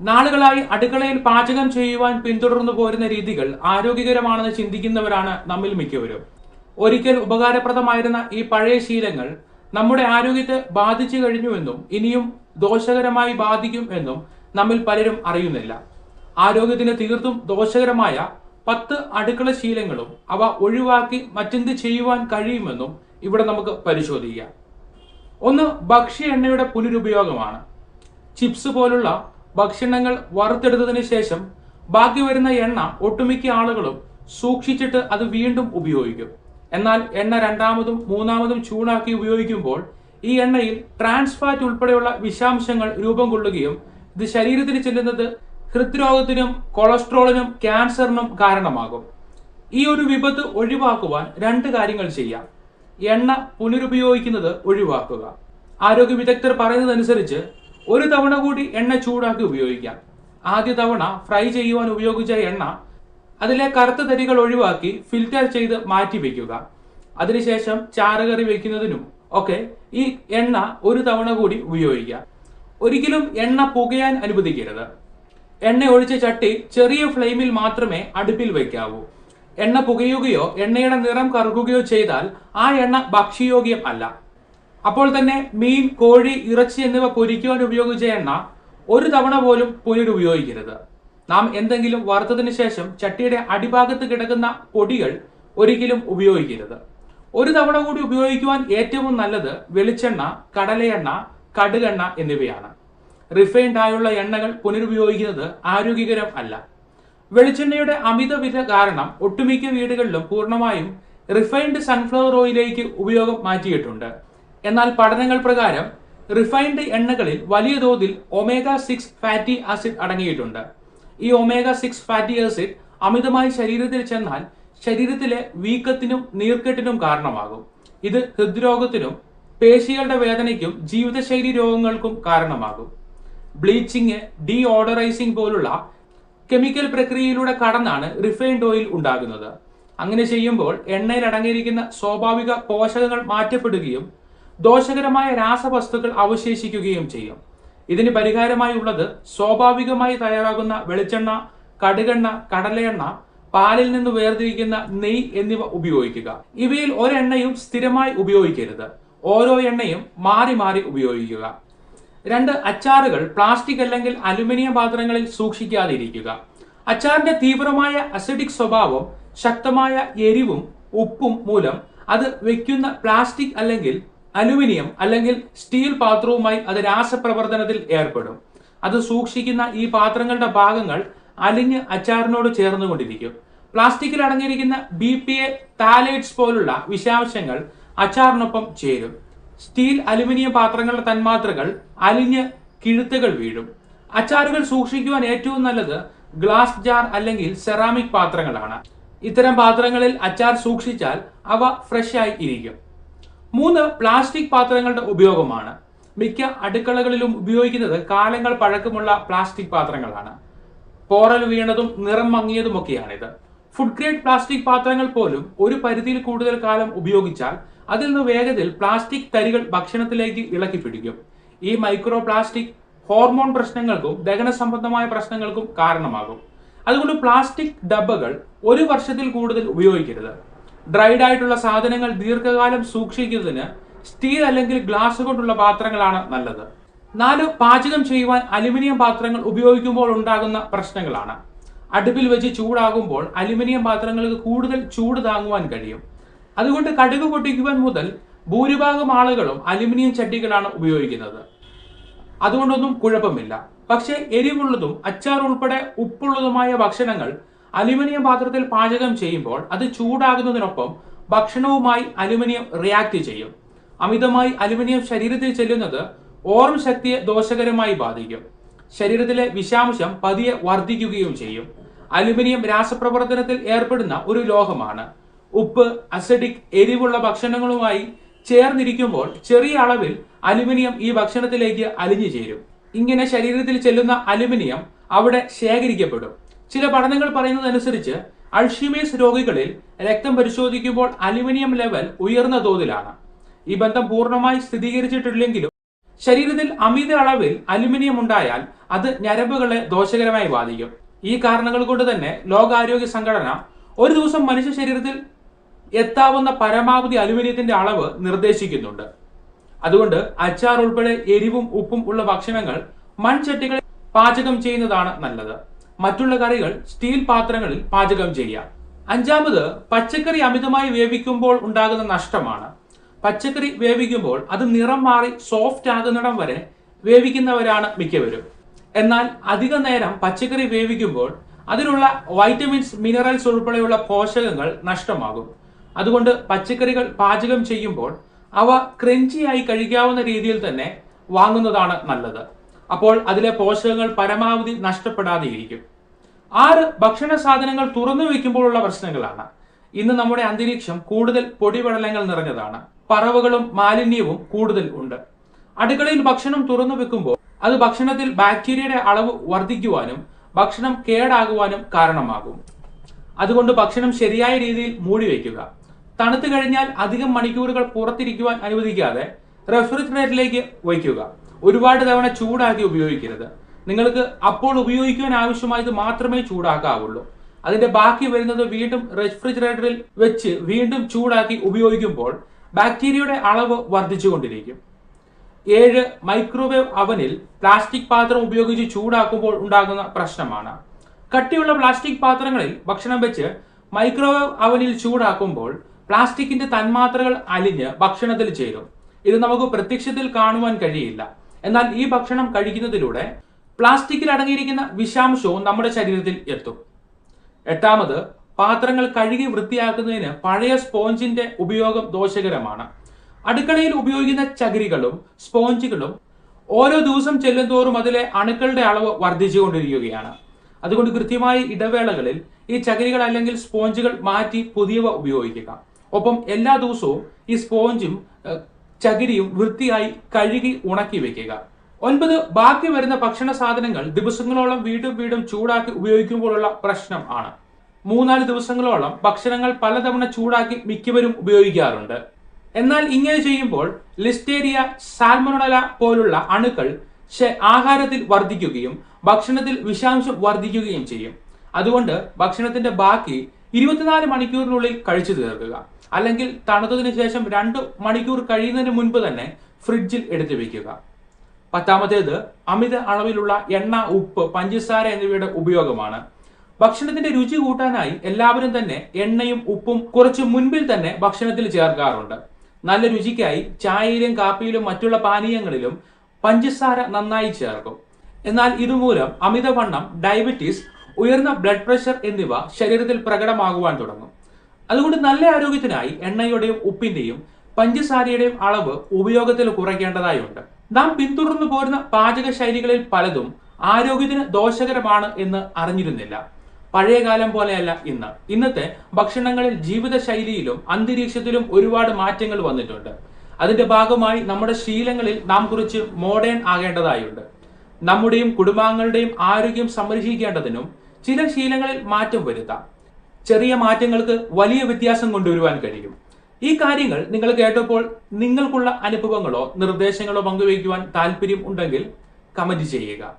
നാളുകളായി അടുക്കളയിൽ പാചകം ചെയ്യുവാൻ പിന്തുടർന്നു പോരുന്ന രീതികൾ ആരോഗ്യകരമാണെന്ന് ചിന്തിക്കുന്നവരാണ് നമ്മിൽ മിക്കവരും. ഒരിക്കൽ ഉപകാരപ്രദമായിരുന്ന ഈ പഴയ ശീലങ്ങൾ നമ്മുടെ ആരോഗ്യത്തെ ബാധിച്ചു കഴിഞ്ഞുവെന്നും ഇനിയും ദോഷകരമായി ബാധിക്കും എന്നും നമ്മിൽ പലരും അറിയുന്നില്ല. ആരോഗ്യത്തിന് തീർത്തും ദോഷകരമായ പത്ത് അടുക്കള ശീലങ്ങളും അവ ഒഴിവാക്കി മറ്റെന്ത് ചെയ്യുവാൻ കഴിയുമെന്നും ഇവിടെ നമുക്ക് പരിശോധിക്കാം. ഒന്ന് ഭക്ഷ്യ എണ്ണയുടെ പുനരുപയോഗമാണ്. ചിപ്സ് പോലുള്ള ഭക്ഷണങ്ങൾ വറുത്തെടുത്തതിന് ശേഷം ബാക്കി വരുന്ന എണ്ണ ഒട്ടുമിക്ക ആളുകളും സൂക്ഷിച്ചിട്ട് അത് വീണ്ടും ഉപയോഗിക്കും. എന്നാൽ എണ്ണ രണ്ടാമതും മൂന്നാമതും ചൂടാക്കി ഉപയോഗിക്കുമ്പോൾ ഈ എണ്ണയിൽ ട്രാൻസ് ഫാറ്റ് ഉൾപ്പെടെയുള്ള വിഷാംശങ്ങൾ രൂപം കൊള്ളുകയും ഇത് ശരീരത്തിന് ചെല്ലുന്നത് ഹൃദ്രോഗത്തിനും കൊളസ്ട്രോളിനും ക്യാൻസറിനും കാരണമാകും. ഈ ഒരു വിപത്ത് ഒഴിവാക്കുവാൻ രണ്ട് കാര്യങ്ങൾ ചെയ്യാം. എണ്ണ പുനരുപയോഗിക്കുന്നത് ഒഴിവാക്കുക. ആരോഗ്യ വിദഗ്ധർ പറയുന്നതനുസരിച്ച് ഒരു തവണ കൂടി എണ്ണ ചൂടാക്കി ഉപയോഗിക്കാം. ആദ്യ തവണ ഫ്രൈ ചെയ്യുവാൻ ഉപയോഗിച്ച എണ്ണ അതിലെ കറുത്ത തരികൾ ഒഴിവാക്കി ഫിൽറ്റർ ചെയ്ത് മാറ്റി വെക്കുക. അതിനുശേഷം ചാറുകറി വെക്കുന്നതിനും ഒക്കെ ഈ എണ്ണ ഒരു തവണ കൂടി ഉപയോഗിക്കാം. ഒരിക്കലും എണ്ണ പുകയാൻ അനുവദിക്കരുത്. എണ്ണ ഒഴിച്ച ചട്ടി ചെറിയ ഫ്ലെയിമിൽ മാത്രമേ അടുപ്പിൽ വയ്ക്കാവൂ. എണ്ണ പുകയുകയോ എണ്ണയുടെ നിറം കറുകുകയോ ചെയ്താൽ ആ എണ്ണ ഭക്ഷ്യയോഗ്യം അല്ല. അപ്പോൾ തന്നെ മീൻ കോഴി ഇറച്ചി എന്നിവ പൊരിക്കുവാൻ ഉപയോഗിച്ച എണ്ണ ഒരു തവണ പോലും പുനരുപയോഗിക്കരുത് നാം എന്തെങ്കിലും വറുത്തതിന് ശേഷം ചട്ടിയുടെ അടിഭാഗത്ത് കിടക്കുന്ന പൊടികൾ ഒരിക്കലും ഉപയോഗിക്കരുത്. ഒരു തവണ കൂടി ഉപയോഗിക്കുവാൻ ഏറ്റവും നല്ലത് വെളിച്ചെണ്ണ കടലയെണ്ണ കടുകെണ്ണ എന്നിവയാണ്. റിഫൈൻഡ് ആയുള്ള എണ്ണകൾ പുനരുപയോഗിക്കുന്നത് ആരോഗ്യകരം അല്ല. വെളിച്ചെണ്ണയുടെ അമിതവിധ കാരണം ഒട്ടുമിക്ക വീടുകളിലും പൂർണമായും റിഫൈൻഡ് സൺഫ്ലവർ ഓയിലേക്ക് ഉപയോഗം മാറ്റിയിട്ടുണ്ട്. എന്നാൽ പഠനങ്ങൾ പ്രകാരം റിഫൈൻഡ് എണ്ണകളിൽ വലിയ തോതിൽ ഒമേഗ സിക്സ് ഫാറ്റി ആസിഡ് അടങ്ങിയിട്ടുണ്ട്. ഈ ഒമേഗ സിക്സ് ഫാറ്റി ആസിഡ് അമിതമായി ശരീരത്തിൽ ചെന്നാൽ ശരീരത്തിലെ വീക്കത്തിനും നീർക്കെട്ടിനും കാരണമാകും. ഇത് ഹൃദ്രോഗത്തിനും പേശികളുടെ വേദനയ്ക്കും ജീവിതശൈലി രോഗങ്ങൾക്കും കാരണമാകും. ബ്ലീച്ചിങ് ഡീ ഓർഡറൈസിംഗ് പോലുള്ള കെമിക്കൽ പ്രക്രിയയിലൂടെ കടന്നാണ് റിഫൈൻഡ് ഓയിൽ ഉണ്ടാകുന്നത്. അങ്ങനെ ചെയ്യുമ്പോൾ എണ്ണയിൽ അടങ്ങിയിരിക്കുന്ന സ്വാഭാവിക പോഷകങ്ങൾ മാറ്റപ്പെടുകയും ദോഷകരമായ രാസവസ്തുക്കൾ അവശേഷിക്കുകയും ചെയ്യും. ഇതിന് പരിഹാരമായി ഉള്ളത് സ്വാഭാവികമായി തയ്യാറാകുന്ന വെളിച്ചെണ്ണ കടുകെണ്ണ കടലയെണ്ണ പാലിൽ നിന്ന് വേർതിരിക്കുന്ന നെയ് എന്നിവ ഉപയോഗിക്കുക. ഇവയിൽ ഒരെണ്ണയും സ്ഥിരമായി ഉപയോഗിക്കരുത്. ഓരോ എണ്ണയും മാറി മാറി ഉപയോഗിക്കുക. രണ്ട് അച്ചാറുകൾ പ്ലാസ്റ്റിക് അല്ലെങ്കിൽ അലുമിനിയം പാത്രങ്ങളിൽ സൂക്ഷിക്കാതിരിക്കുക. അച്ചാറിന്റെ തീവ്രമായ അസിഡിക് സ്വഭാവം ശക്തമായ എരിവും ഉപ്പും മൂലം അത് വെക്കുന്ന പ്ലാസ്റ്റിക് അല്ലെങ്കിൽ അലുമിനിയം അല്ലെങ്കിൽ സ്റ്റീൽ പാത്രവുമായി അത് രാസപ്രവർത്തനത്തിൽ ഏർപ്പെടും. അത് സൂക്ഷിക്കുന്ന ഈ പാത്രങ്ങളുടെ ഭാഗങ്ങൾ അലിഞ്ഞ് അച്ചാറിനോട് ചേർന്നുകൊണ്ടിരിക്കും. പ്ലാസ്റ്റിക്കിൽ അടങ്ങിയിരിക്കുന്ന ബി പി എ താലേറ്റ്സ് പോലുള്ള വിഷാംശങ്ങൾ അച്ചാറിനൊപ്പം ചേരും. സ്റ്റീൽ അലുമിനിയം പാത്രങ്ങളുടെ തന്മാത്രകൾ അലിഞ്ഞ് കിഴുത്തുകൾ വീഴും. അച്ചാറുകൾ സൂക്ഷിക്കുവാൻ ഏറ്റവും നല്ലത് ഗ്ലാസ് ജാർ അല്ലെങ്കിൽ സെറാമിക് പാത്രങ്ങളാണ്. ഇത്തരം പാത്രങ്ങളിൽ അച്ചാർ സൂക്ഷിച്ചാൽ അവ ഫ്രഷ് ആയി ഇരിക്കും. മൂന്ന് പ്ലാസ്റ്റിക് പാത്രങ്ങളുടെ ഉപയോഗമാണ്. മിക്ക അടുക്കളകളിലും ഉപയോഗിക്കുന്നത് കാലങ്ങൾ പഴക്കമുള്ള പ്ലാസ്റ്റിക് പാത്രങ്ങളാണ്. പോറൽ വീണതും നിറം മങ്ങിയതുമൊക്കെയാണിത്. ഫുഡ് ഗ്രേഡ് പ്ലാസ്റ്റിക് പാത്രങ്ങൾ പോലും ഒരു പരിധിയിൽ കൂടുതൽ കാലം ഉപയോഗിച്ചാൽ അതിൽ നിന്ന് വേഗത്തിൽ പ്ലാസ്റ്റിക് തരികൾ ഭക്ഷണത്തിലേക്ക് ഇളക്കി പിടിക്കും. ഈ മൈക്രോ പ്ലാസ്റ്റിക് ഹോർമോൺ പ്രശ്നങ്ങൾക്കും ദഹന സംബന്ധമായ പ്രശ്നങ്ങൾക്കും കാരണമാകും. അതുകൊണ്ട് പ്ലാസ്റ്റിക് ഡബ്ബകൾ ഒരു വർഷത്തിൽ കൂടുതൽ ഉപയോഗിക്കരുത്. ഡ്രൈഡ് ആയിട്ടുള്ള സാധനങ്ങൾ ദീർഘകാലം സൂക്ഷിക്കുന്നതിന് സ്റ്റീൽ അല്ലെങ്കിൽ ഗ്ലാസ് കൊണ്ടുള്ള പാത്രങ്ങളാണ് നല്ലത്. നാല് പാചകം ചെയ്യുവാൻ അലുമിനിയം പാത്രങ്ങൾ ഉപയോഗിക്കുമ്പോൾ ഉണ്ടാകുന്ന പ്രശ്നങ്ങളാണ്. അടുപ്പിൽ വെച്ച് ചൂടാകുമ്പോൾ അലുമിനിയം പാത്രങ്ങൾക്ക് കൂടുതൽ ചൂട് താങ്ങുവാൻ കഴിയും. അതുകൊണ്ട് കടുക് പൊട്ടിക്കുവാൻ മുതൽ ഭൂരിഭാഗം ആളുകളും അലുമിനിയം ചട്ടികളാണ് ഉപയോഗിക്കുന്നത്. അതുകൊണ്ടൊന്നും കുഴപ്പമില്ല. പക്ഷേ എരിവുള്ളതും അച്ചാർ ഉൾപ്പെടെ ഉപ്പുള്ളതുമായ ഭക്ഷണങ്ങൾ അലുമിനിയം പാത്രത്തിൽ പാചകം ചെയ്യുമ്പോൾ അത് ചൂടാകുന്നതിനൊപ്പം ഭക്ഷണവുമായി അലുമിനിയം റിയാക്ട് ചെയ്യും. അമിതമായി അലുമിനിയം ശരീരത്തിൽ ചെല്ലുന്നത് ഓർമ്മ ശക്തിയെ ദോഷകരമായി ബാധിക്കും. ശരീരത്തിലെ വിഷാംശം പതിയെ വർദ്ധിക്കുകയും ചെയ്യും. അലുമിനിയം രാസപ്രവർത്തനത്തിൽ ഏർപ്പെടുന്ന ഒരു ലോഹമാണ്. ഉപ്പ് അസഡിക് എരിവുള്ള ഭക്ഷണങ്ങളുമായി ചേർന്നിരിക്കുമ്പോൾ ചെറിയ അളവിൽ അലുമിനിയം ഈ ഭക്ഷണത്തിലേക്ക് അലിഞ്ഞു ചേരും. ഇങ്ങനെ ശരീരത്തിൽ ചെല്ലുന്ന അലുമിനിയം അവിടെ ശേഖരിക്കപ്പെടും. ചില പഠനങ്ങൾ പറയുന്നതനുസരിച്ച് അൾഷിമേഴ്സ് രോഗികളിൽ രക്തം പരിശോധിക്കുമ്പോൾ അലുമിനിയം ലെവൽ ഉയർന്ന തോതിലാണ്. ഈ ബന്ധം പൂർണമായി സ്ഥിരീകരിച്ചിട്ടില്ലെങ്കിലും ശരീരത്തിൽ അമിത അളവിൽ അലുമിനിയം ഉണ്ടായാൽ അത് ഞരമ്പുകളെ ദോഷകരമായി ബാധിക്കും. ഈ കാരണങ്ങൾ കൊണ്ട് തന്നെ ലോകാരോഗ്യ സംഘടന ഒരു ദിവസം മനുഷ്യ ശരീരത്തിൽ എത്താവുന്ന പരമാവധി അലുമിനിയത്തിന്റെ അളവ് നിർദ്ദേശിക്കുന്നുണ്ട്. അതുകൊണ്ട് അച്ചാർ ഉൾപ്പെടെ എരിവും ഉപ്പും ഉള്ള ഭക്ഷണങ്ങൾ മൺചട്ടികളിൽ പാചകം ചെയ്യുന്നതാണ് നല്ലത്. മറ്റുള്ള കറികൾ സ്റ്റീൽ പാത്രങ്ങളിൽ പാചകം ചെയ്യാം അഞ്ചാമത് പച്ചക്കറി അമിതമായി വേവിക്കുമ്പോൾ ഉണ്ടാകുന്ന നഷ്ടമാണ്. പച്ചക്കറി വേവിക്കുമ്പോൾ അത് നിറം മാറി സോഫ്റ്റ് ആകുന്നിടം വരെ വേവിക്കുന്നവരാണ് മിക്കവരും. എന്നാൽ അധിക നേരം പച്ചക്കറി വേവിക്കുമ്പോൾ അതിലുള്ള വൈറ്റമിൻസ് മിനറൽസ് ഉൾപ്പെടെയുള്ള പോഷകങ്ങൾ നഷ്ടമാകും. അതുകൊണ്ട് പച്ചക്കറികൾ പാചകം ചെയ്യുമ്പോൾ അവ ക്രഞ്ചിയായി കഴിക്കാവുന്ന രീതിയിൽ തന്നെ വാങ്ങുന്നതാണ് നല്ലത്. അപ്പോൾ അതിലെ പോഷകങ്ങൾ പരമാവധി നഷ്ടപ്പെടാതെ ഇരിക്കും ആറ് ഭക്ഷണ സാധനങ്ങൾ തുറന്നു വയ്ക്കുമ്പോഴുള്ള പ്രശ്നങ്ങളാണ്. ഇന്ന് നമ്മുടെ അന്തരീക്ഷം കൂടുതൽ പൊടിപടലങ്ങൾ നിറഞ്ഞതാണ്. പറവുകളും മാലിന്യവും കൂടുതൽ ഉണ്ട്. അടുക്കളയിൽ ഭക്ഷണം തുറന്നു വെക്കുമ്പോൾ അത് ഭക്ഷണത്തിൽ ബാക്ടീരിയയുടെ അളവ് വർദ്ധിക്കുവാനും ഭക്ഷണം കേടാകുവാനും കാരണമാകും. അതുകൊണ്ട് ഭക്ഷണം ശരിയായ രീതിയിൽ മൂടി വയ്ക്കുക. തണുത്തു കഴിഞ്ഞാൽ അധികം മണിക്കൂറുകൾ പുറത്തിരിക്കുവാൻ അനുവദിക്കാതെ റെഫ്രിജറേറ്ററിലേക്ക് വയ്ക്കുക. ഒരുപാട് തവണ ചൂടാക്കി ഉപയോഗിക്കരുത്. നിങ്ങൾക്ക് അപ്പോൾ ഉപയോഗിക്കുവാൻ ആവശ്യമായത് മാത്രമേ ചൂടാക്കാവുള്ളൂ. അതിന്റെ ബാക്കി വരുന്നത് വീണ്ടും റെഫ്രിജറേറ്ററിൽ വെച്ച് വീണ്ടും ചൂടാക്കി ഉപയോഗിക്കുമ്പോൾ ബാക്ടീരിയയുടെ അളവ് വർദ്ധിച്ചുകൊണ്ടിരിക്കും. ഏഴ് മൈക്രോവേവ് അവനിൽ പ്ലാസ്റ്റിക് പാത്രം ഉപയോഗിച്ച് ചൂടാക്കുമ്പോൾ ഉണ്ടാകുന്ന പ്രശ്നമാണ്. കട്ടിയുള്ള പ്ലാസ്റ്റിക് പാത്രങ്ങളിൽ ഭക്ഷണം വെച്ച് മൈക്രോവേവ് അവനിൽ ചൂടാക്കുമ്പോൾ പ്ലാസ്റ്റിക്കിന്റെ തന്മാത്രകൾ അലിഞ്ഞ് ഭക്ഷണത്തിൽ ചേരും. ഇത് നമുക്ക് പ്രത്യക്ഷത്തിൽ കാണുവാൻ കഴിയില്ല. എന്നാൽ ഈ ഭക്ഷണം കഴിക്കുന്നതിലൂടെ പ്ലാസ്റ്റിക്കിൽ അടങ്ങിയിരിക്കുന്ന വിഷാംശവും നമ്മുടെ ശരീരത്തിൽ എത്തും. എട്ടാമത് പാത്രങ്ങൾ കഴുകി വൃത്തിയാക്കുന്നതിന് പഴയ സ്പോഞ്ചിന്റെ ഉപയോഗം ദോഷകരമാണ്. അടുക്കളയിൽ ഉപയോഗിക്കുന്ന ചകിരികളും സ്പോഞ്ചുകളും ഓരോ ദിവസം ചെല്ലുന്തോറും അതിലെ അണുക്കളുടെ അളവ് വർദ്ധിച്ചുകൊണ്ടിരിക്കുകയാണ്. അതുകൊണ്ട് കൃത്യമായ ഇടവേളകളിൽ ഈ ചകിരികൾ അല്ലെങ്കിൽ സ്പോഞ്ചുകൾ മാറ്റി പുതിയവ ഉപയോഗിക്കുക. ഒപ്പം എല്ലാ ദിവസവും ഈ സ്പോഞ്ചും ചകിരിയും വൃത്തിയായി കഴുകി ഉണക്കി വെക്കുക. ഒൻപത് ബാക്കി വരുന്ന ഭക്ഷണ സാധനങ്ങൾ ദിവസങ്ങളോളം വീണ്ടും വീണ്ടും ചൂടാക്കി ഉപയോഗിക്കുമ്പോഴുള്ള പ്രശ്നം ആണ്. മൂന്നാൽ ദിവസങ്ങളോളം ഭക്ഷണങ്ങൾ പലതവണ ചൂടാക്കി മിക്കവരും ഉപയോഗിക്കാറുണ്ട്. എന്നാൽ ഇങ്ങനെ ചെയ്യുമ്പോൾ ലിസ്റ്റേരിയ സാൽമോണല പോലുള്ള അണുക്കൾ ആഹാരത്തിൽ വർദ്ധിക്കുകയും ഭക്ഷണത്തിൽ വിഷാംശം വർദ്ധിക്കുകയും ചെയ്യും. അതുകൊണ്ട് ഭക്ഷണത്തിന്റെ ബാക്കി ഇരുപത്തിനാല് മണിക്കൂറിനുള്ളിൽ കഴിച്ചു തീർക്കുക. അല്ലെങ്കിൽ തണുത്തതിന് ശേഷം രണ്ട് മണിക്കൂർ കഴിയുന്നതിന് മുൻപ് തന്നെ ഫ്രിഡ്ജിൽ എടുത്തു വെക്കുക. പത്താമത്തേത് അമിത അളവിലുള്ള എണ്ണ ഉപ്പ് പഞ്ചസാര എന്നിവയുടെ ഉപയോഗമാണ്. ഭക്ഷണത്തിന്റെ രുചി കൂട്ടാനായി എല്ലാവരും തന്നെ എണ്ണയും ഉപ്പും കുറച്ച് മുൻപിൽ തന്നെ ഭക്ഷണത്തിൽ ചേർക്കാറുണ്ട്. നല്ല രുചിക്കായി ചായയിലും കാപ്പിയിലും മറ്റുള്ള പാനീയങ്ങളിലും പഞ്ചസാര നന്നായി ചേർക്കും. എന്നാൽ ഇതുമൂലം അമിതവണ്ണം ഡയബറ്റീസ് ഉയർന്ന ബ്ലഡ് പ്രഷർ എന്നിവ ശരീരത്തിൽ പ്രകടമാകുവാൻ തുടങ്ങും. അതുകൊണ്ട് നല്ല ആരോഗ്യത്തിനായി എണ്ണയുടെയും ഉപ്പിന്റെയും പഞ്ചസാരയുടെയും അളവ് ഉപയോഗത്തിൽ കുറയ്ക്കേണ്ടതായുണ്ട്. നാം പിന്തുടർന്നു പോരുന്ന പാചക ശൈലികളിൽ പലതും ആരോഗ്യത്തിന് ദോഷകരമാണ് എന്ന് അറിഞ്ഞിരുന്നില്ല. പഴയകാലം പോലെയല്ല ഇന്ന്. ഇന്നത്തെ ഭക്ഷണങ്ങളിൽ ജീവിതശൈലിയിലും അന്തരീക്ഷത്തിലും ഒരുപാട് മാറ്റങ്ങൾ വന്നിട്ടുണ്ട്. അതിന്റെ ഭാഗമായി നമ്മുടെ ശീലങ്ങളിൽ നാം കുറിച്ച് മോഡേൺ ആകേണ്ടതായുണ്ട്. നമ്മുടെയും കുടുംബാംഗങ്ങളുടെയും ആരോഗ്യം സംരക്ഷിക്കേണ്ടതിനും ചില ശീലങ്ങളിൽ മാറ്റം വരുത്താം. ചെറിയ മാറ്റങ്ങൾക്ക് വലിയ വ്യത്യാസം കൊണ്ടുവരുവാൻ കഴിയും. ഈ കാര്യങ്ങൾ നിങ്ങൾ കേട്ടപ്പോൾ നിങ്ങൾക്കുള്ള അനുഭവങ്ങളോ നിർദ്ദേശങ്ങളോ പങ്കുവയ്ക്കുവാൻ താല്പര്യം ഉണ്ടെങ്കിൽ കമന്റ് ചെയ്യുക.